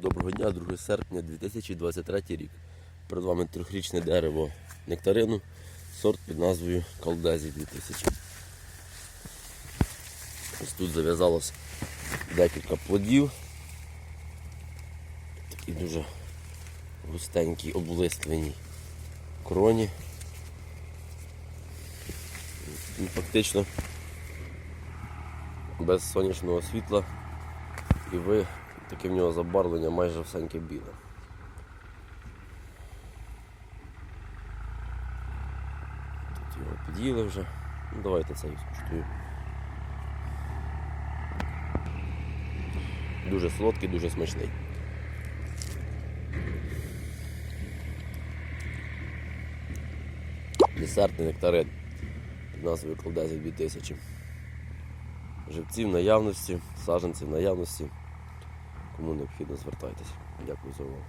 Доброго дня, 2 серпня 2023 рік. Перед вами трьохрічне дерево нектарину, сорт під назвою Калдезі 2000. Ось тут зав'язалось декілька плодів. Такі дуже густенькі, облиствені кроні. Він фактично без сонячного світла і ви таке в нього забарвлення майже всеньке біле. Тут його під'їли вже. Ну, давайте цей скуштую. Дуже солодкий, дуже смачний. Десертний нектарин під назвою Колдезі 2000. Живці в наявності, саджанці в наявності. Кому необхідно, звертайтеся. Дякую за увагу.